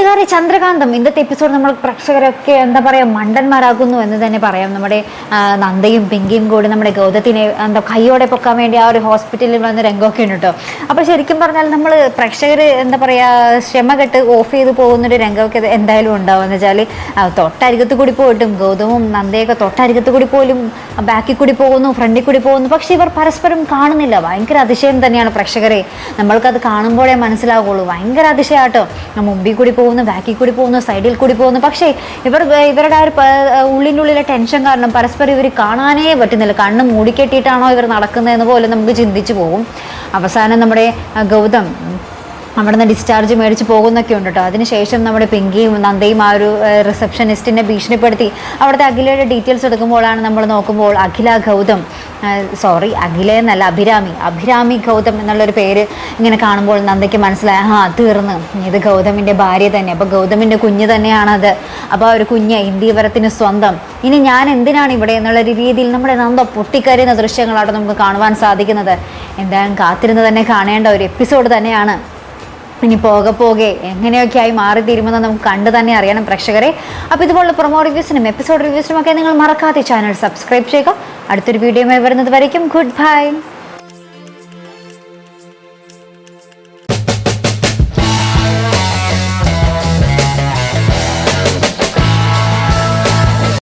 കൂട്ടുകാരെ ചന്ദ്രകാന്തം. ഇന്നത്തെ എപ്പിസോഡ് നമ്മൾ പ്രേക്ഷകരൊക്കെ എന്താ പറയുക മണ്ടന്മാരാകുന്നു എന്ന് തന്നെ പറയാം. നമ്മുടെ നന്ദയും പിങ്കിയും കൂടി നമ്മുടെ ഗൗതത്തിനെ എന്താ കൈയോടെ പൊക്കാൻ വേണ്ടി ആ ഒരു ഹോസ്പിറ്റലിൽ വന്ന് രംഗമൊക്കെ ഉണ്ട് കേട്ടോ അപ്പോൾ ശരിക്കും പറഞ്ഞാൽ നമ്മൾ പ്രേക്ഷകർ എന്താ പറയുക ക്ഷമ കെട്ട് ഓഫ് ചെയ്ത് പോകുന്നൊരു രംഗമൊക്കെ എന്തായാലും ഉണ്ടാവും. എന്ന് വെച്ചാൽ തൊട്ടരികത്ത് കൂടി പോയിട്ടും ഗൗതമും നന്ദയൊക്കെ തൊട്ടരികത്ത് കൂടി പോലും ബാക്കിൽ കൂടി പോകുന്നു ഫ്രണ്ടിൽ കൂടി പോകുന്നു. പക്ഷേ ഇവർ പരസ്പരം കാണുന്നില്ല. ഭയങ്കര അതിശയം തന്നെയാണ് പ്രേക്ഷകരെ. നമ്മൾക്കത് കാണുമ്പോഴേ മനസ്സിലാവുള്ളൂ. ഭയങ്കര അതിശയാട്ടോ. മുമ്പിൽ കൂടി പോകുന്നു ബാക്കിൽ കൂടി പോകുന്നു സൈഡിൽ കൂടി പോകുന്നു. പക്ഷേ ഇവർ ഇവരുടെ ആ ഒരു ഉള്ളിനുള്ളിലെ ടെൻഷൻ കാരണം പരസ്പരം ഇവർ കാണാനേ പറ്റുന്നില്ല. കണ്ണ് മൂടിക്കെട്ടിയിട്ടാണോ ഇവർ നടക്കുന്നതെന്ന് പോലും നമുക്ക് ചിന്തിച്ചു പോകും. അവസാനം നമ്മുടെ ഗൗതം അവിടെ നിന്ന് ഡിസ്ചാർജ് മേടിച്ച് പോകുന്നൊക്കെ ഉണ്ട് കേട്ടോ. അതിനുശേഷം നമ്മുടെ പിങ്കിയും നന്ദയും ആ ഒരു റിസപ്ഷനിസ്റ്റിനെ ഭീഷണിപ്പെടുത്തി. അവിടുത്തെ അഖിലയുടെ ഡീറ്റെയിൽസ് എടുക്കുമ്പോഴാണ് നമ്മൾ നോക്കുമ്പോൾ അഖില ഗൗതം സോറി അഖിലേന്നല്ല അഭിരാമി. അഭിരാമി ഗൗതം എന്നുള്ളൊരു പേര് ഇങ്ങനെ കാണുമ്പോൾ നന്ദയ്ക്ക് മനസ്സിലായി ആ തീർന്ന്. ഇത് ഗൗതമിന്റെ ഭാര്യ തന്നെ. അപ്പോൾ ഗൗതമിന്റെ കുഞ്ഞ് തന്നെയാണത്. അപ്പോൾ ആ ഒരു കുഞ്ഞ് ഇന്ത്യവരത്തിന് സ്വന്തം. ഇനി ഞാൻ എന്തിനാണ് ഇവിടെ എന്നുള്ള ഒരു രീതിയിൽ നമ്മുടെ നന്ദ പൊട്ടിക്കരയുന്ന ദൃശ്യങ്ങളാണ് നമുക്ക് കാണുവാൻ സാധിക്കുന്നത്. എന്തായാലും കാത്തിരുന്ന് തന്നെ കാണേണ്ട ഒരു എപ്പിസോഡ് തന്നെയാണ്. ഇനി പോക പോകെ എങ്ങനെയൊക്കെ ആയി മാറി തീരുമെന്ന് നമുക്ക് കണ്ടു തന്നെ അറിയണം പ്രേക്ഷകരെ. അപ്പോൾ ഇതുപോലുള്ള പ്രൊമോ റിവ്യൂസിനും എപ്പിസോഡ് റിവ്യൂസിനും ഒക്കെ നിങ്ങൾ മറക്കാതെ ചാനൽ സബ്സ്ക്രൈബ് ചെയ്യുക. അടുത്തൊരു വീഡിയോയുമായി വരുന്നത് വരയ്ക്കും. Good bye